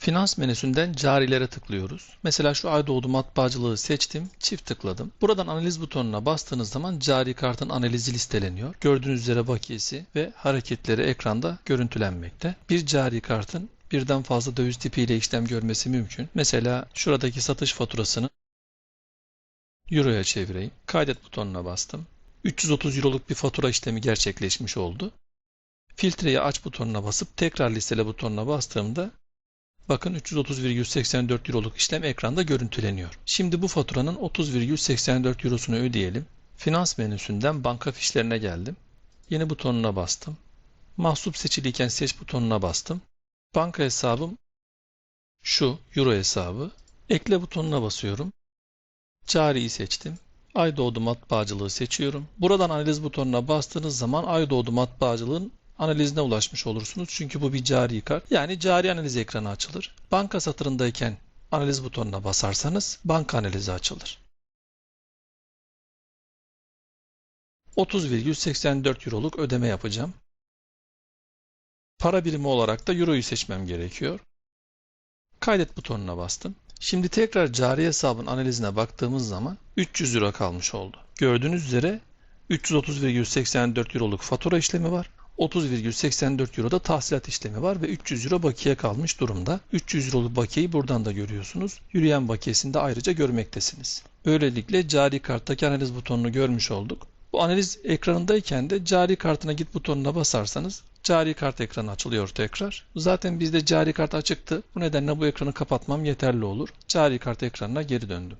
Finans menüsünden carilere tıklıyoruz. Mesela şu Aydoğdu matbaacılığı seçtim, çift tıkladım. Buradan analiz butonuna bastığınız zaman cari kartın analizi listeleniyor. Gördüğünüz üzere bakiyesi ve hareketleri ekranda görüntülenmekte. Bir cari kartın birden fazla döviz tipiyle işlem görmesi mümkün. Mesela şuradaki satış faturasını Euro'ya çevireyim. Kaydet butonuna bastım. 330 Euro'luk bir fatura işlemi gerçekleşmiş oldu. Filtreyi aç butonuna basıp tekrar listele butonuna bastığımda bakın 330,84 Euro'luk işlem ekranda görüntüleniyor. Şimdi bu faturanın 30,84 Euro'sunu ödeyelim. Finans menüsünden banka fişlerine geldim. Yeni butonuna bastım. Mahsup seçiliyken seç butonuna bastım. Banka hesabım şu Euro hesabı. Ekle butonuna basıyorum. Cari'yi seçtim. Aydoğdu matbaacılığı seçiyorum. Buradan analiz butonuna bastığınız zaman Aydoğdu matbaacılığın analizine ulaşmış olursunuz. Çünkü bu bir cari kart. Yani cari analiz ekranı açılır. Banka satırındayken analiz butonuna basarsanız banka analizi açılır. 30,84 Euro'luk ödeme yapacağım. Para birimi olarak da Euro'yu seçmem gerekiyor. Kaydet butonuna bastım. Şimdi tekrar cari hesabın analizine baktığımız zaman 300 euro kalmış oldu. Gördüğünüz üzere 330,84 euroluk fatura işlemi var. 30,84 euro da tahsilat işlemi var ve 300 euro bakiye kalmış durumda. 300 euroluk bakiyeyi buradan da görüyorsunuz. Yürüyen bakiyesini de ayrıca görmektesiniz. Böylelikle cari karttaki analiz butonunu görmüş olduk. Bu analiz ekranındayken de cari kartına git butonuna basarsanız cari kart ekranı açılıyor tekrar. Zaten bizde cari kart açıktı. Bu nedenle bu ekranı kapatmam yeterli olur. Cari kart ekranına geri döndüm.